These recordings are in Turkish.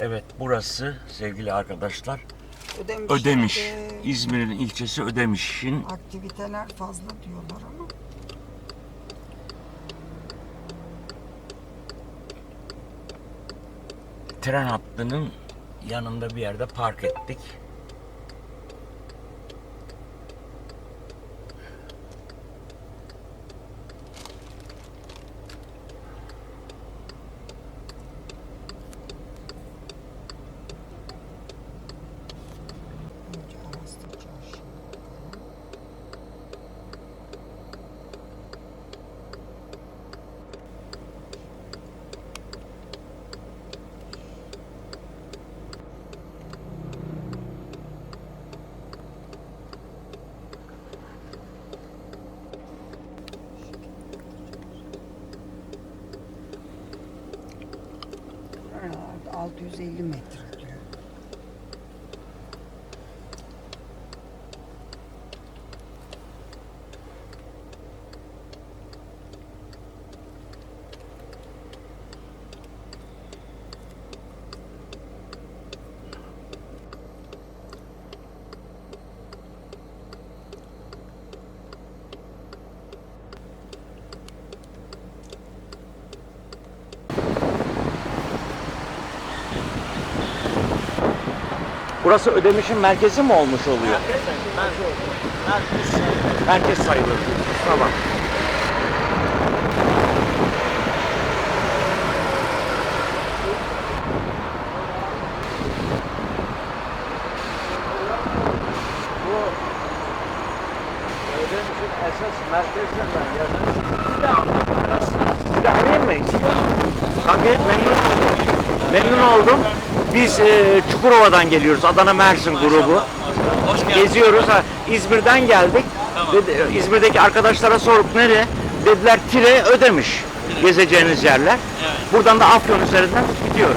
Evet burası sevgili arkadaşlar Ödemiş. Ödemiş. Ee, İzmir'in ilçesi Ödemiş'in aktiviteler fazla diyorlar ama tren hattının yanında bir yerde park ettik. 650 metre Burası Ödemiş'in merkezi mi olmuş oluyor? Merkez sayılır. Tamam. Esas Bir de arayayım mı? Kanka memnun oldum. Memnun oldum. Biz e, Çukurova'dan geliyoruz. Adana Mersin grubu. Hoş. Geziyoruz. Ha, İzmir'den geldik. Dedi, İzmir'deki arkadaşlara sorduk nereye? Dediler Tire ödemiş gezeceğiniz yerler. Buradan da Afyon üzerinden gidiyoruz.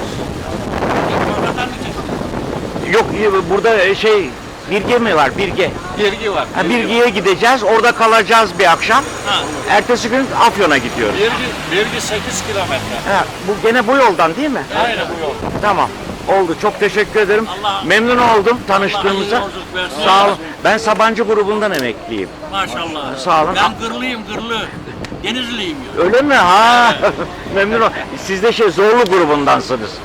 Yok e, burada e, şey Birge mi var? Birge. Birgi var. Ha, Birge'ye gideceğiz. Orada kalacağız bir akşam. Ha. Ertesi gün Afyon'a gidiyoruz. Birgi, Birgi 8 kilometre. Ha, bu gene bu yoldan değil mi? Aynen bu yol. Tamam. Oldu. Çok teşekkür ederim. Allah- Memnun oldum tanıştığımıza. Allah. Sağ olun. Ben Sabancı grubundan emekliyim. Maşallah. Sağ olun. Ben gırlıyım gırlı. Denizliyim ya. Öyle mi? Ha. Memnun oldum. Siz de şey Zorlu grubundansınız.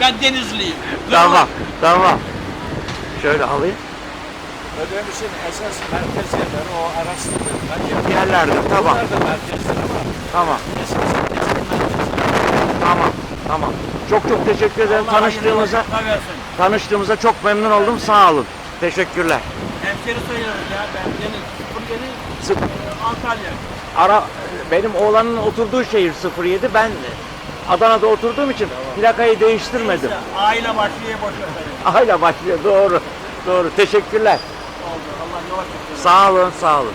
Ben denizliyim. Gırlı. Tamam. Tamam. Şöyle alayım. Ödemiş'in esas merkez yerleri o araştırmalar. Yerlerde. Tamam. Bunlar da merkezler ama Tamam. esas Tamam. Tamam. Çok çok teşekkür ederim Allah tanıştığımıza. Tanıştığımıza çok memnun oldum. Sağ olun. Teşekkürler. Hemşeri sayılırız ya. Ben deniz. Sıfır yedi. Sık- e, Antalya. Ara benim oğlanın oturduğu şehir 07. Ben Adana'da oturduğum için plakayı değiştirmedim. İşte aile başlıyor boş ver. Aile başlıyor. Doğru. Doğru. Teşekkürler. Oldu. Allah yavaş. Sağ olun, sağ olun.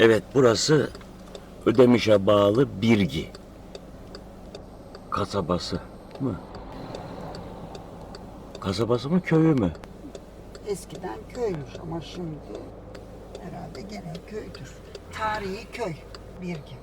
Evet, burası Ödemiş'e bağlı Birgi kasabası mı? Kasabası mı, köyü mü? Eskiden köymüş ama şimdi herhalde gene köydür. Tarihi köy Birgi.